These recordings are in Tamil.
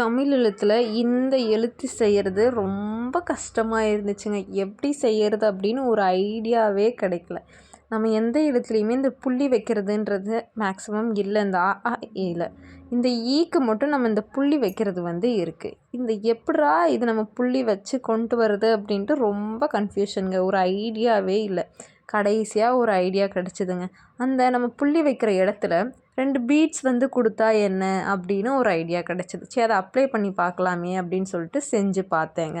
தமிழ் எழுத்தில் இந்த எழுத்து செய்கிறது ரொம்ப கஷ்டமாக இருந்துச்சுங்க. எப்படி செய்கிறது அப்படின்னு ஒரு ஐடியாவே கிடைக்கல. நம்ம எந்த எழுத்துலையுமே இந்த புள்ளி வைக்கிறதுன்றது மேக்ஸிமம் இல்லை இந்த ஆ ஆ ஏல இந்த ஈக்கு மட்டும் நம்ம இந்த புள்ளி வைக்கிறது வந்து இருக்குது இந்த எப்படா இது நம்ம புள்ளி வச்சு கொண்டு வருது அப்படின்ட்டு ரொம்ப கன்ஃபியூஷனுங்க ஒரு ஐடியாவே இல்லை. கடைசியாக ஒரு ஐடியா கிடச்சிதுங்க. அந்த நம்ம புள்ளி வைக்கிற இடத்துல ரெண்டு பீட்ஸ் வந்து கொடுத்தா என்ன அப்படின்னு ஒரு ஐடியா கிடச்சிது. சரி அதை அப்ளை பண்ணி பார்க்கலாமே அப்படின்னு சொல்லிட்டு செஞ்சு பார்த்தேங்க.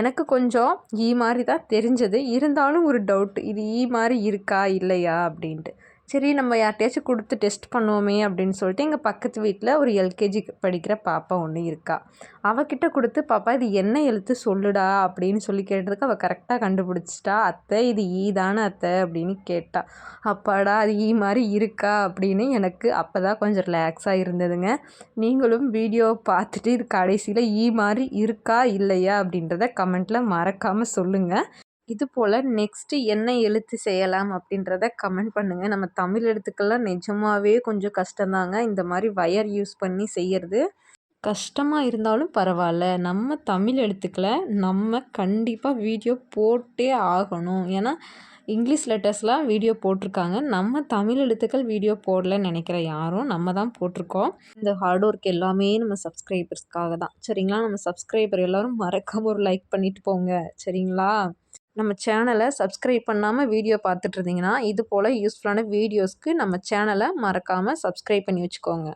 எனக்கு கொஞ்சம் ஈ மாதிரி தான் தெரிஞ்சது. இருந்தாலும் ஒரு டவுட் இது ஈ மாதிரி இருக்கா இல்லையா அப்படின்ட்டு. சரி நம்ம யார்கிட்டயாச்சும் கொடுத்து டெஸ்ட் பண்ணுவோமே அப்படின்னு சொல்லிட்டு எங்கள் பக்கத்து வீட்டில் ஒரு எல்கேஜி படிக்கிற பாப்பா ஒன்று இருக்கா. அவகிட்ட கொடுத்து பாப்பா இது என்ன எழுத்து சொல்லுடா? அப்படின்னு சொல்லி கேட்டதுக்கு அவள் கரெக்டாக கண்டுபிடிச்சிட்டா. அத்தை இது ஈ தானே அத்தை? அப்படின்னு கேட்டா. அப்பாடா அது ஈ மாதிரி இருக்கா? அப்படின்னு எனக்கு அப்போ தான் கொஞ்சம் ரிலாக்ஸாக இருந்ததுங்க. நீங்களும் வீடியோ பார்த்துட்டு இது கடைசியில் ஈ e மாதிரி இருக்கா இல்லையா அப்படின்றத கமெண்ட்டில் மறக்காமல் சொல்லுங்கள் இது போல் நெக்ஸ்ட்டு என்ன எழுத்து செய்யலாம் அப்படின்றத கமெண்ட் பண்ணுங்கள் நம்ம தமிழ் எழுத்துக்கள்லாம் நிஜமாகவே கொஞ்சம் கஷ்டந்தாங்க இந்த மாதிரி வயர் யூஸ் பண்ணி செய்கிறது கஷ்டமாக இருந்தாலும் பரவாயில்ல. நம்ம தமிழ் எழுத்துக்களை நம்ம கண்டிப்பாக வீடியோ போட்டே ஆகணும். ஏன்னா இங்கிலீஷ் லெட்டர்ஸ்லாம் வீடியோ போட்டிருக்காங்க. நம்ம தமிழ் எழுத்துக்கள் வீடியோ போடலன்னு நினைக்கிற யாரும் நம்ம தான் போட்டிருக்கோம். இந்த ஹார்ட் ஒர்க் எல்லாமே நம்ம சப்ஸ்கிரைபர்ஸ்க்காக தான். சரிங்களா? நம்ம சப்ஸ்கிரைபர் எல்லோரும் மறக்காமல் ஒரு லைக் பண்ணிவிட்டு போங்க. சரிங்களா? நம்ம சேனலை சப்ஸ்கிரைப் பண்ணாமல் வீடியோ பார்த்துட்ருந்தீங்கன்னா இது போல் யூஸ்ஃபுல்லான வீடியோஸ்க்கு நம்ம சேனலை மறக்காமல் சப்ஸ்கிரைப் பண்ணி வச்சுக்கோங்க.